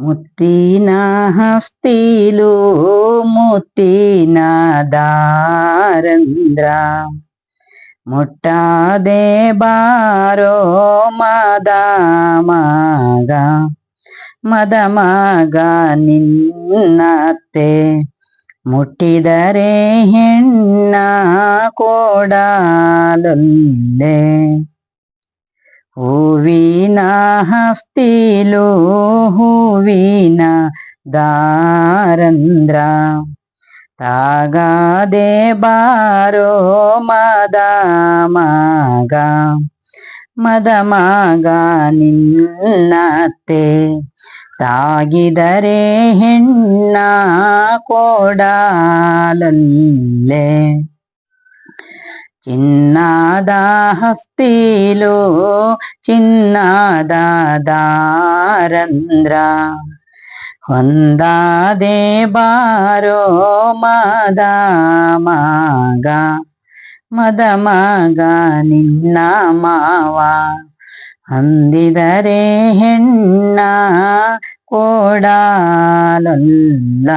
ಮುತ್ತಿನ ಹಸ್ತಿಲು ದಾರಂದ್ರ. ಮುಟ್ಟಾದೆ ಬಾರೋ ಮದ ಮಗ ಮದ ಮಗ ನಿನ್ನತ್ತೆ. ಮುಟ್ಟಿದರೆ ಹೆಣ್ಣ ಕೊಡಲೊಲ್ಲೆ. ಹೂವಿನ ಹಸ್ತಿಲೋ ಹೂವಿನ ದಾರಂದ್ರ. ತಾಗದೆ ಬಾರೋ ಮದ ಮಗ. ಮದ ಮಗ ನಿನ್ನತ್ತೆ. ತಾಗಿದರೆ ಹೆಣ್ಣ ಕೊಡಲೊಲ್ಲೆ. ಚಿನ್ನದ ಹಸ್ತಿಲು, ಚಿನ್ನಾದ ದಾರಂದ್ರ. ಹೊಂದಾದೆ ಬಾರೋ ಮದ ಮಗ ಮದ ಮಗ ನಿನ್ನ ಮಾವ. ಅಂದಿದರೆ ಹೆಣ್ಣ ಕೊಡಲಲ್ಲ.